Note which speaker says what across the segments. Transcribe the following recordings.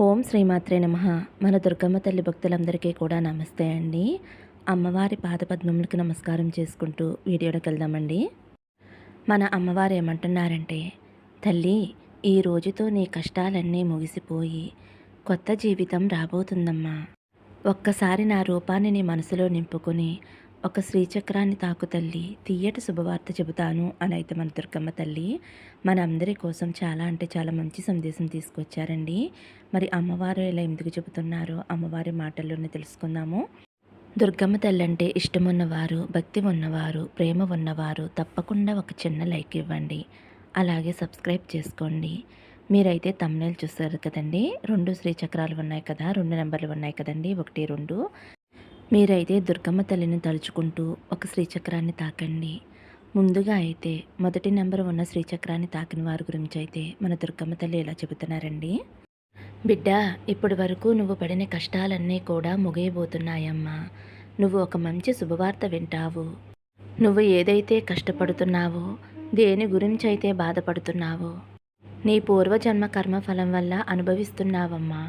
Speaker 1: ఓం శ్రీమాత్రే నమ. మన దుర్గమ్మ తల్లి భక్తులందరికీ కూడా నమస్తే అండి. అమ్మవారి పాదపద్మములకు నమస్కారం చేసుకుంటూ వీడియోలోకి వెళ్దామండి. మన అమ్మవారు ఏమంటున్నారంటే తల్లి ఈ రోజుతో నీ కష్టాలన్నీ ముగిసిపోయి కొత్త జీవితం రాబోతుందమ్మా. ఒక్కసారి నా రూపాన్ని నీ మనసులో నింపుకొని ఒక శ్రీచక్రాన్ని తాకు తల్లి తీయటి శుభవార్త చెబుతాను అని అయితే మన దుర్గమ్మ తల్లి మన అందరి కోసం చాలా అంటే చాలా మంచి సందేశం తీసుకొచ్చారండి. మరి అమ్మవారు ఇలా ఎందుకు చెబుతున్నారో? అమ్మవారి మాటల్లోనే తెలుసుకుందాము. దుర్గమ్మ తల్లి అంటే ఇష్టం ఉన్నవారు భక్తి ఉన్నవారు ప్రేమ ఉన్నవారు తప్పకుండా ఒక చిన్న లైక్ ఇవ్వండి. అలాగే సబ్స్క్రైబ్ చేసుకోండి. మీరైతే తమ్నేలు చూస్తారు కదండి? రెండు శ్రీచక్రాలు ఉన్నాయి కదా రెండు నెంబర్లు ఉన్నాయి కదండి? ఒకటి రెండు. మీరైతే దుర్గమ్మ తల్లిని తలుచుకుంటూ ఒక శ్రీచక్రాన్ని తాకండి. ముందుగా అయితే మొదటి నెంబర్ ఉన్న శ్రీచక్రాన్ని తాకిన వారి గురించి అయితే మన దుర్గమ్మ తల్లి ఇలా చెబుతున్నారండి? బిడ్డ ఇప్పటి వరకు నువ్వు పడిన కష్టాలన్నీ కూడా ముగియబోతున్నాయమ్మా. నువ్వు ఒక మంచి శుభవార్త వింటావు. నువ్వు ఏదైతే కష్టపడుతున్నావో దేని గురించి అయితే బాధపడుతున్నావో నీ పూర్వజన్మ కర్మఫలం వల్ల అనుభవిస్తున్నావమ్మా.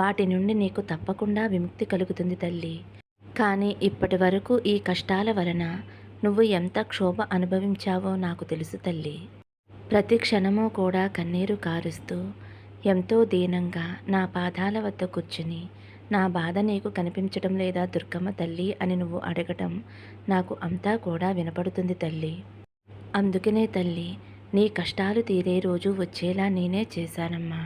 Speaker 1: వాటి నుండి నీకు తప్పకుండా విముక్తి కలుగుతుంది తల్లి. కానీ ఇప్పటి వరకు ఈ కష్టాల వలన నువ్వు ఎంత క్షోభ అనుభవించావో నాకు తెలుసు తల్లి. ప్రతి క్షణము కూడా కన్నీరు కారుస్తూ ఎంతో దీనంగా నా పాదాల వద్ద కూర్చుని నా బాధ నీకు కనిపించడం లేదా దుర్గమ్మ తల్లి అని నువ్వు అడగటం నాకు అంతా కూడా వినపడుతుంది తల్లి. అందుకనే తల్లి నీ కష్టాలు తీరే రోజు వచ్చేలా నేనే చేశానమ్మా.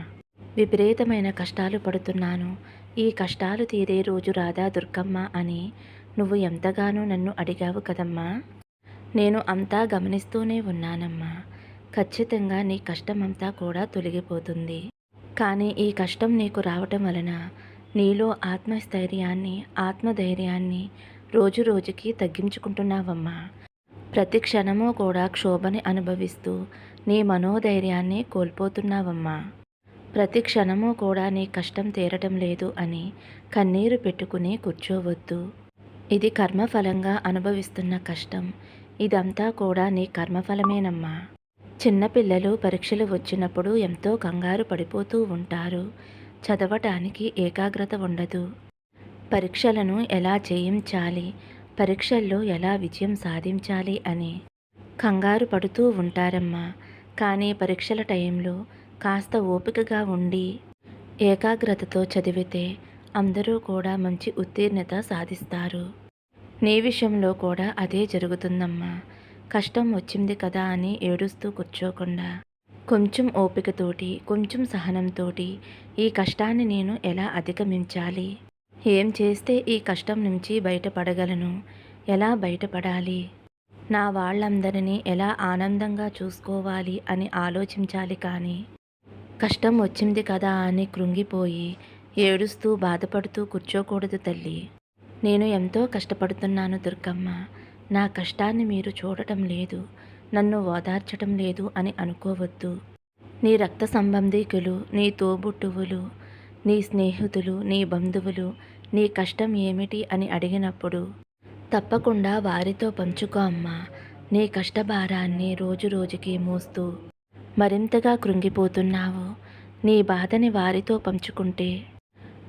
Speaker 1: విపరీతమైన కష్టాలు పడుతున్నాను ఈ కష్టాలు తీరే రోజు రాదా దుర్గమ్మ అని నువ్వు ఎంతగానో నన్ను అడిగావు కదమ్మా. నేను అంతా గమనిస్తూనే ఉన్నానమ్మా. ఖచ్చితంగా నీ కష్టమంతా కూడా తొలగిపోతుంది. కానీ ఈ కష్టం నీకు రావటం వలన నీలో ఆత్మస్థైర్యాన్ని ఆత్మధైర్యాన్ని రోజు రోజుకి తగ్గించుకుంటున్నావమ్మా. ప్రతి క్షణము కూడా క్షోభని అనుభవిస్తూ నీ మనోధైర్యాన్ని కోల్పోతున్నావమ్మా. ప్రతి క్షణము కూడా నీ కష్టం తీరటం లేదు అని కన్నీరు పెట్టుకుని కూర్చోవద్దు. ఇది కర్మఫలంగా అనుభవిస్తున్న కష్టం. ఇదంతా కూడా నీ కర్మఫలమేనమ్మా. చిన్నపిల్లలు పరీక్షలు వచ్చినప్పుడు ఎంతో కంగారు పడిపోతూ ఉంటారు. చదవటానికి ఏకాగ్రత ఉండదు. పరీక్షలను ఎలా చేయించాలి పరీక్షల్లో ఎలా విజయం సాధించాలి అని కంగారు పడుతూ ఉంటారమ్మా. కానీ పరీక్షల టైంలో కాస్త ఓపికగా ఉండి ఏకాగ్రతతో చదివితే అందరూ కూడా మంచి ఉత్తీర్ణత సాధిస్తారు. నీ విషయంలో కూడా అదే జరుగుతుందమ్మా. కష్టం వచ్చింది కదా అని ఏడుస్తూ కూర్చోకుండా. కొంచెం ఓపికతోటి కొంచెం సహనంతోటి ఈ కష్టాన్ని నేను ఎలా అధిగమించాలి? ఏం చేస్తే ఈ కష్టం నుంచి బయటపడగలను? ఎలా బయటపడాలి? నా వాళ్ళందరినీ ఎలా ఆనందంగా చూసుకోవాలి అని ఆలోచించాలి కానీ కష్టం వచ్చింది కదా అని కృంగిపోయి ఏడుస్తూ బాధపడుతూ కూర్చోకూడదు తల్లి. నేను ఎంతో కష్టపడుతున్నాను దుర్గమ్మ. నా కష్టాన్ని మీరు చూడటం లేదు. నన్ను ఓదార్చటం లేదు అని అనుకోవద్దు. నీ రక్త సంబంధీకులు నీ తోబుట్టువులు నీ స్నేహితులు నీ బంధువులు నీ కష్టం ఏమిటి అని అడిగినప్పుడు తప్పకుండా వారితో పంచుకో అమ్మా. నీ కష్టభారాన్ని రోజు రోజుకి మోస్తూ మరింతగా కృంగిపోతున్నావు. నీ బాధని వారితో పంచుకుంటే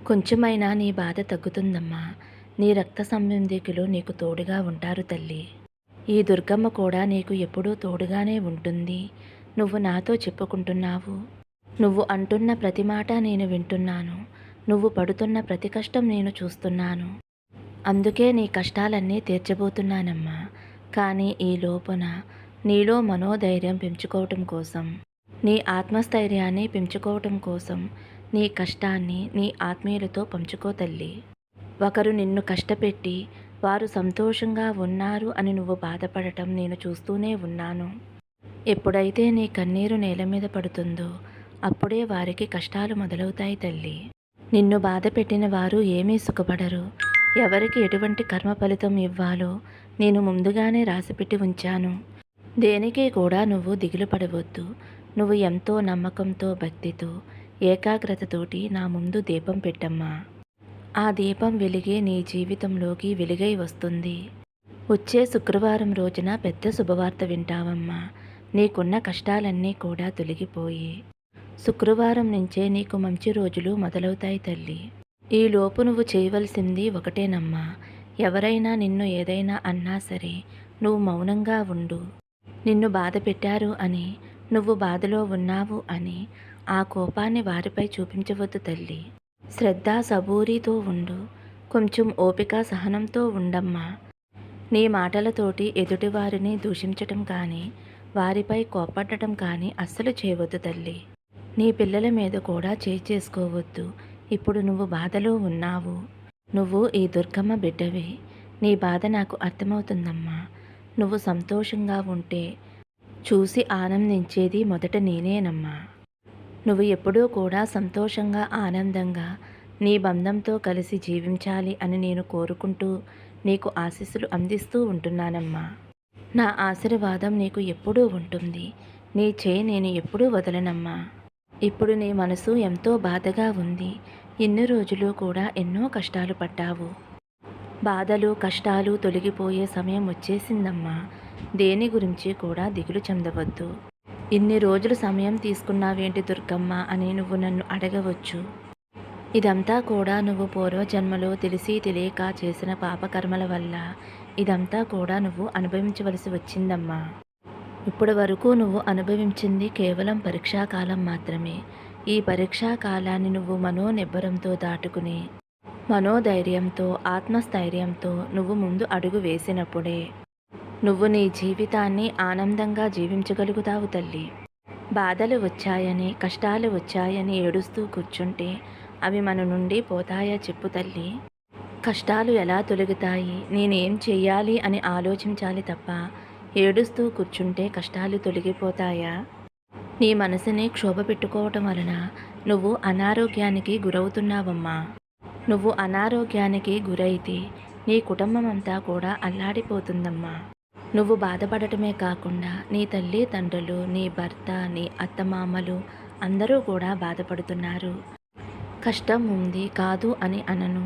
Speaker 1: కొంచెమైనా నీ బాధ తగ్గుతుందమ్మా. నీ రక్త సంబంధికులు నీకు తోడుగా ఉంటారు తల్లి. ఈ దుర్గమ్మ కూడా నీకు ఎప్పుడూ తోడుగానే ఉంటుంది. నువ్వు నాతో చెప్పుకుంటున్నావు. నువ్వు అంటున్న ప్రతి మాట నేను వింటున్నాను. నువ్వు పడుతున్న ప్రతి కష్టం నేను చూస్తున్నాను. అందుకే నీ కష్టాలన్నీ తీర్చబోతున్నానమ్మా. కానీ ఈ లోపున నీలో మనోధైర్యం పెంచుకోవటం కోసం నీ ఆత్మస్థైర్యాన్ని పెంచుకోవటం కోసం నీ కష్టాన్ని నీ ఆత్మీయులతో పంచుకో తల్లి. ఒకరు నిన్ను కష్టపెట్టి వారు సంతోషంగా ఉన్నారు అని నువ్వు బాధపడటం నేను చూస్తూనే ఉన్నాను. ఎప్పుడైతే నీ కన్నీరు నేల మీద పడుతుందో అప్పుడే వారికి కష్టాలు మొదలవుతాయి తల్లి. నిన్ను బాధ పెట్టిన వారు ఏమీ సుఖపడరు. ఎవరికి ఎటువంటి కర్మ ఫలితం ఇవ్వాలో నేను ముందుగానే రాసిపెట్టి ఉంచాను. దేనికి కూడా నువ్వు దిగులు పడవద్దు. నువ్వు ఎంతో నమ్మకంతో భక్తితో ఏకాగ్రతతోటి నా ముందు దీపం పెట్టమ్మా. ఆ దీపం వెలిగే నీ జీవితంలోకి వెలుగై వస్తుంది. వచ్చే శుక్రవారం రోజున పెద్ద శుభవార్త వింటావమ్మా. నీకున్న కష్టాలన్నీ కూడా తొలగిపోయి. శుక్రవారం నుంచే నీకు మంచి రోజులు మొదలవుతాయి తల్లి. ఈ లోపు నువ్వు చేయవలసింది ఒకటేనమ్మా. ఎవరైనా నిన్ను ఏదైనా అన్నా సరే నువ్వు మౌనంగా ఉండు. నిన్ను బాధ పెట్టారు అని నువ్వు బాధలో ఉన్నావు అని ఆ కోపాన్ని వారిపై చూపించవద్దు తల్లి. శ్రద్ధ సబూరితో ఉండు కొంచెం ఓపిక సహనంతో ఉండమ్మా. నీ మాటలతోటి ఎదుటివారిని దూషించటం కానీ వారిపై కోపడటం కానీ అస్సలు చేయవద్దు తల్లి. నీ పిల్లల మీద కూడా చేసుకోవద్దు. ఇప్పుడు నువ్వు బాధలో ఉన్నావు. నువ్వు ఈ దుర్గమ్మ బిడ్డవి. నీ బాధ నాకు అర్థమవుతుందమ్మా. నువ్వు సంతోషంగా ఉంటే చూసి ఆనందించేది మొదట నేనేనమ్మా. నువ్వు ఎప్పుడూ కూడా సంతోషంగా ఆనందంగా నీ బంధంతో కలిసి జీవించాలి అని నేను కోరుకుంటూ నీకు ఆశీస్సులు అందిస్తూ ఉంటున్నానమ్మా. నా ఆశీర్వాదం నీకు ఎప్పుడూ ఉంటుంది. నీ చేయి నేను ఎప్పుడూ వదలనమ్మా. ఇప్పుడు నీ మనసు ఎంతో బాధగా ఉంది. ఎన్ని రోజులు కూడా ఎన్నో కష్టాలు పడ్డావు. బాధలు కష్టాలు తొలగిపోయే సమయం వచ్చేసిందమ్మా. దేని గురించి కూడా దిగులు చెందవద్దు. ఇన్ని రోజులు సమయం తీసుకున్నావేంటి దుర్గమ్మ అని నువ్వు నన్ను అడగవచ్చు. ఇదంతా కూడా నువ్వు పూర్వజన్మలో తెలిసి తెలియక చేసిన పాపకర్మల వల్ల. ఇదంతా కూడా నువ్వు అనుభవించవలసి వచ్చిందమ్మా. ఇప్పటి వరకు నువ్వు అనుభవించింది కేవలం పరీక్షాకాలం మాత్రమే. ఈ పరీక్షా కాలాన్ని నువ్వు మనోనిబ్బరంతో దాటుకుని మనోధైర్యంతో ఆత్మస్థైర్యంతో నువ్వు ముందు అడుగు వేసినప్పుడే నువ్వు నీ జీవితాన్ని ఆనందంగా జీవించగలుగుతావు తల్లి. బాధలు వచ్చాయని కష్టాలు వచ్చాయని ఏడుస్తూ కూర్చుంటే అవి మన నుండి పోతాయా చెప్పు తల్లి. కష్టాలు ఎలా తొలగుతాయి? నేనేం చెయ్యాలి అని ఆలోచించాలి తప్ప ఏడుస్తూ కూర్చుంటే కష్టాలు తొలగిపోతాయా? నీ మనసుని క్షోభ పెట్టుకోవటం వలన నువ్వు అనారోగ్యానికి గురవుతున్నావమ్మా. నువ్వు అనారోగ్యానికి గురైతే నీ కుటుంబం అంతా కూడా అల్లాడిపోతుందమ్మా. నువ్వు బాధపడటమే కాకుండా నీ తల్లి తండ్రులు నీ భర్త నీ అత్తమామలు అందరూ కూడా బాధపడుతున్నారు. కష్టం ఉంది కాదు అని అనను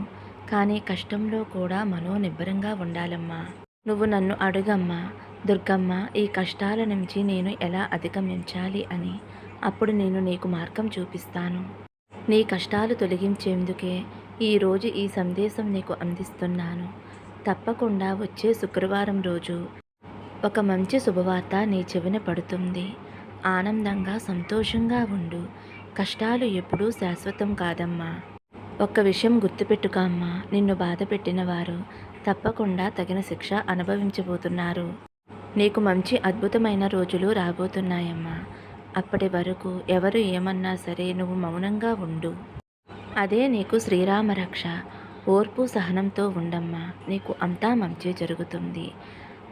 Speaker 1: కానీ కష్టంలో కూడా మనోనిబ్బరంగా ఉండాలమ్మా. నువ్వు నన్ను అడుగమ్మా దుర్గమ్మ ఈ కష్టాల నుంచి నేను ఎలా అధిగమించాలి అని అప్పుడు నేను నీకు మార్గం చూపిస్తాను. నీ కష్టాలు తొలగించేందుకే ఈరోజు ఈ సందేశం నీకు అందిస్తున్నాను. తప్పకుండా వచ్చే శుక్రవారం రోజు ఒక మంచి శుభవార్త నీ చెవిన పడుతుంది. ఆనందంగా సంతోషంగా ఉండు. కష్టాలు ఎప్పుడూ శాశ్వతం కాదమ్మా. ఒక్క విషయం గుర్తుపెట్టుకో అమ్మా. నిన్ను బాధ పెట్టిన వారు తప్పకుండా తగిన శిక్ష అనుభవించబోతున్నారు. నీకు మంచి అద్భుతమైన రోజులు రాబోతున్నాయమ్మా. అప్పటి వరకు ఎవరు ఏమన్నా సరే నువ్వు మౌనంగా ఉండు. అదే నీకు శ్రీరామ రక్ష ఓర్పు సహనంతో ఉండమ్మా. నీకు అంతా మంచి జరుగుతుంది.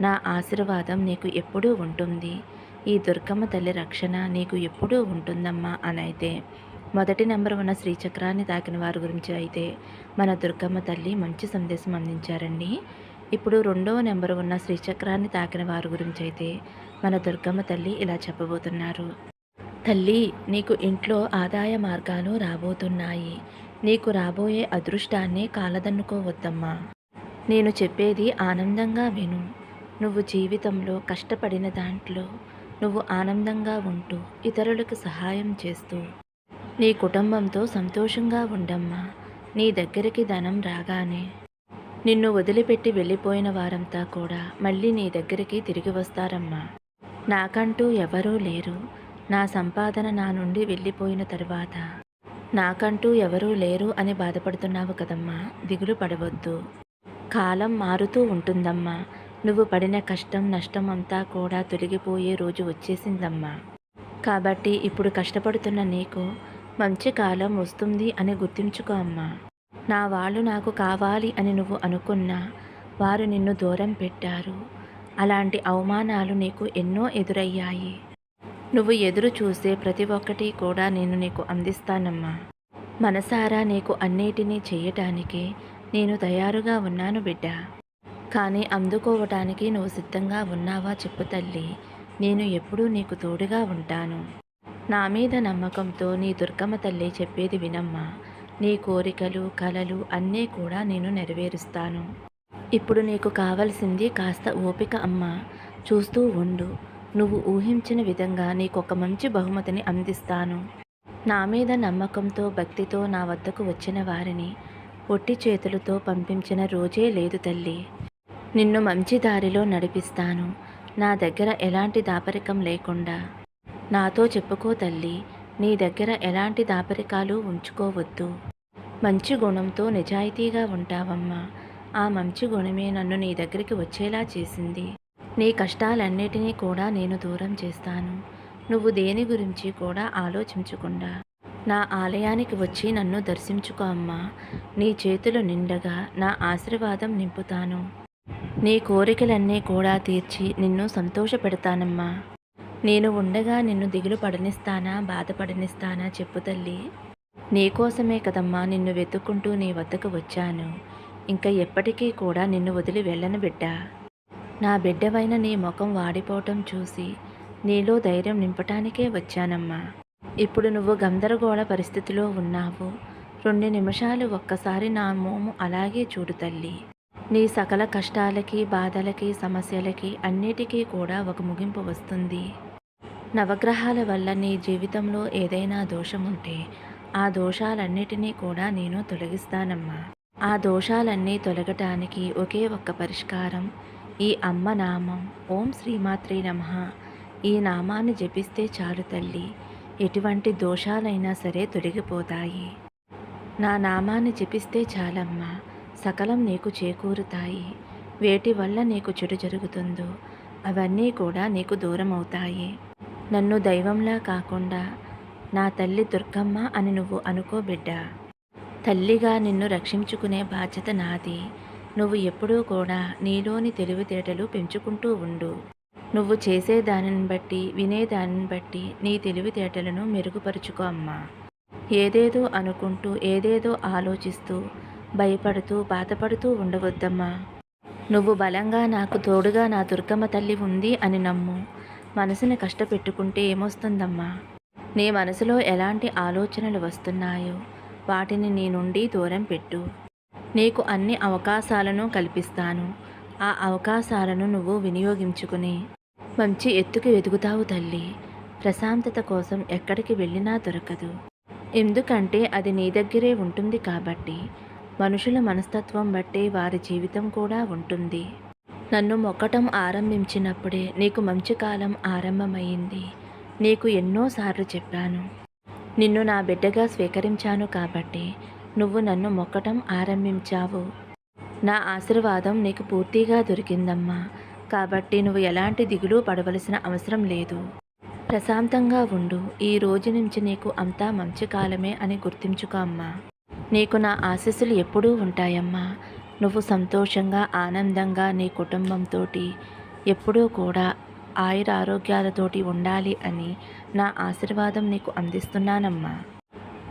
Speaker 1: నా ఆశీర్వాదం నీకు ఎప్పుడూ ఉంటుంది. ఈ దుర్గమ్మ తల్లి రక్షణ నీకు ఎప్పుడూ ఉంటుందమ్మా అని అయితే మొదటి నెంబర్ ఉన్న శ్రీచక్రాన్ని తాకిన వారి గురించి అయితే మన దుర్గమ్మ తల్లి మంచి సందేశం అందించారండి. ఇప్పుడు రెండవ నెంబర్ ఉన్న శ్రీచక్రాన్ని తాకిన వారి గురించి అయితే మన దుర్గమ్మ తల్లి ఇలా చెప్పబోతున్నారు. తల్లి నీకు ఇంట్లో ఆదాయ మార్గాలు రాబోతున్నాయి. నీకు రాబోయే అదృష్టాన్ని కాలదన్నుకోవద్దమ్మా. నేను చెప్పేది ఆనందంగా విను. నువ్వు జీవితంలో కష్టపడిన దాంట్లో నువ్వు ఆనందంగా ఉంటూ ఇతరులకు సహాయం చేస్తూ. నీ కుటుంబంతో సంతోషంగా ఉండమ్మా. నీ దగ్గరికి ధనం రాగానే. నిన్ను వదిలిపెట్టి వెళ్ళిపోయిన వారంతా కూడా మళ్ళీ నీ దగ్గరికి తిరిగి వస్తారమ్మా. నాకంటూ ఎవరూ లేరు. నా సంపాదన నా నుండి వెళ్ళిపోయిన తరువాత. నాకంటూ ఎవరూ లేరు అని బాధపడుతున్నావు కదమ్మా దిగులు పడవద్దు. కాలం మారుతూ ఉంటుందమ్మా నువ్వు పడిన కష్టం నష్టం అంతా కూడా తొలగిపోయే రోజు వచ్చేసిందమ్మా. కాబట్టి ఇప్పుడు కష్టపడుతున్న నీకు మంచి కాలం వస్తుంది అని గుర్తుంచుకో అమ్మా. నా వాళ్ళు నాకు కావాలి అని నువ్వు అనుకున్నా వారు నిన్ను దూరం పెట్టారు. అలాంటి అవమానాలు నీకు ఎన్నో ఎదురయ్యాయి. నువ్వు ఎదురు చూసే ప్రతి ఒక్కటి కూడా నేను నీకు అందిస్తానమ్మా. మనసారా నీకు అన్నిటినీ చేయటానికి నేను తయారుగా ఉన్నాను బిడ్డ. కానీ అందుకోవటానికి నువ్వు సిద్ధంగా ఉన్నావా చెప్పు తల్లి. నేను ఎప్పుడూ నీకు తోడుగా ఉంటాను. నా మీద నమ్మకంతో నీ దుర్గమ్మ తల్లి చెప్పేది వినమ్మా. నీ కోరికలు కలలు అన్నీ కూడా నేను నెరవేరుస్తాను. ఇప్పుడు నీకు కావలసింది కాస్త ఓపిక అమ్మ. చూస్తూ ఉండు. నువ్వు ఊహించిన విధంగా నీకు ఒక మంచి బహుమతిని అందిస్తాను. నా మీద నమ్మకంతో భక్తితో నా వద్దకు వచ్చిన వారిని ఒట్టి చేతులతో పంపించిన రోజే లేదు తల్లి. నిన్ను మంచి దారిలో నడిపిస్తాను. నా దగ్గర ఎలాంటి దాపరికం లేకుండా. నాతో చెప్పుకో తల్లి నీ దగ్గర ఎలాంటి దాపరికాలు ఉంచుకోవద్దు. మంచి గుణంతో నిజాయితీగా ఉంటావమ్మా. ఆ మంచి గుణమే నన్ను నీ దగ్గరికి వచ్చేలా చేసింది. నీ కష్టాలన్నిటినీ కూడా నేను దూరం చేస్తాను. నువ్వు దేని గురించి కూడా ఆలోచించకుండా నా ఆలయానికి వచ్చి నన్ను దర్శించుకో అమ్మా. నీ చేతులు నిండగా నా ఆశీర్వాదం నింపుతాను. నీ కోరికలన్నీ కూడా తీర్చి నిన్ను సంతోషపెడతానమ్మా. నేను ఉండగా నిన్ను దిగులు పడనిస్తానా బాధపడనిస్తానా చెప్పు తల్లి. నీకోసమే కదమ్మా నిన్ను వెతుక్కుంటూ నీ వద్దకు వచ్చాను. ఇంకా ఎప్పటికీ కూడా నిన్ను వదిలి వెళ్ళను బిడ్డ. నా బిడ్డవైన నీ ముఖం వాడిపోవటం చూసి నీలో ధైర్యం నింపటానికే వచ్చానమ్మా. ఇప్పుడు నువ్వు గందరగోళ పరిస్థితిలో ఉన్నావు. రెండు నిమిషాలు ఒక్కసారి నా మోము అలాగే చూడు తల్లి. నీ సకల కష్టాలకి బాధలకి సమస్యలకి అన్నిటికీ కూడా ఒక ముగింపు వస్తుంది. నవగ్రహాల వల్ల నీ జీవితంలో ఏదైనా దోషం ఉంటే ఆ దోషాలన్నిటినీ కూడా నేను తొలగిస్తానమ్మా. ఆ దోషాలన్నీ తొలగటానికి ఒకే ఒక్క పరిష్కారం ఈ అమ్మ నామం ఓం శ్రీమాత్రే నమ. ఈ నామాన్ని జపిస్తే చాలు తల్లి. ఎటువంటి దోషాలైనా సరే తొలగిపోతాయి. నా నామాన్ని జపిస్తే చాలమ్మా. సకలం నీకు చేకూరుతాయి. వేటి వల్ల నీకు చెడు జరుగుతుందో అవన్నీ కూడా నీకు దూరం అవుతాయి నన్ను దైవంలా కాకుండా నా తల్లి దుర్గమ్మ అని నువ్వు అనుకో బిడ్డ. తల్లిగా నిన్ను రక్షించుకునే బాధ్యత నాది. నువ్వు ఎప్పుడూ కూడా నీలోని తెలివితేటలు పెంచుకుంటూ ఉండు. నువ్వు చేసే దానిని బట్టి వినే దానిని బట్టి నీ తెలివితేటలను మెరుగుపరుచుకో అమ్మా. ఏదేదో అనుకుంటూ ఏదేదో ఆలోచిస్తూ భయపడుతూ బాధపడుతూ ఉండవద్దమ్మా. నువ్వు బలంగా నాకు తోడుగా నా దుర్గమ్మ తల్లి ఉంది అని నమ్ము. మనసుని కష్టపెట్టుకుంటే ఏమొస్తుందమ్మా? నీ మనసులో ఎలాంటి ఆలోచనలు వస్తున్నాయో వాటిని నీ నుండి దూరం పెట్టు. నీకు అన్ని అవకాశాలను కల్పిస్తాను. ఆ అవకాశాలను నువ్వు వినియోగించుకుని మంచి ఎత్తుకు ఎదుగుతావు తల్లి. ప్రశాంతత కోసం ఎక్కడికి వెళ్ళినా దొరకదు. ఎందుకంటే అది నీ దగ్గరే ఉంటుంది కాబట్టి. మనుషుల మనస్తత్వం బట్టి వారి జీవితం కూడా ఉంటుంది. నన్ను మొక్కటం ఆరంభించినప్పుడే నీకు మంచి కాలం ఆరంభమైంది. నీకు ఎన్నోసార్లు చెప్పాను. నిన్ను నా బిడ్డగా స్వీకరించాను కాబట్టి నువ్వు నన్ను మొక్కటం ఆరంభించావు. నా ఆశీర్వాదం నీకు పూర్తిగా దొరికిందమ్మా. కాబట్టి నువ్వు ఎలాంటి దిగులు పడవలసిన అవసరం లేదు. ప్రశాంతంగా ఉండు. ఈ రోజు నుంచి నీకు అంతా మంచి కాలమే అని గుర్తించుకో అమ్మా. నీకు నా ఆశీస్సులు ఎప్పుడూ ఉంటాయమ్మా. నువ్వు సంతోషంగా ఆనందంగా నీ కుటుంబంతో ఎప్పుడూ కూడా ఆయుర ఆరోగ్యాలతోటి ఉండాలి అని నా ఆశీర్వాదం నీకు అందిస్తున్నానమ్మా.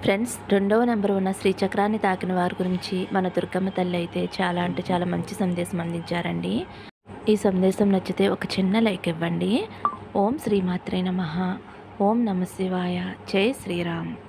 Speaker 1: ఫ్రెండ్స్ రెండవ నెంబర్ ఉన్న శ్రీచక్రాన్ని తాకిన వారి గురించి మన దుర్గమ్మ తల్లి అయితే చాలా అంటే చాలా మంచి సందేశం అందించారండి. ఈ సందేశం నచ్చితే ఒక చిన్న లైక్ ఇవ్వండి. ఓం శ్రీమాత్రే నమ. ఓం నమ శివాయ. జై శ్రీరామ్.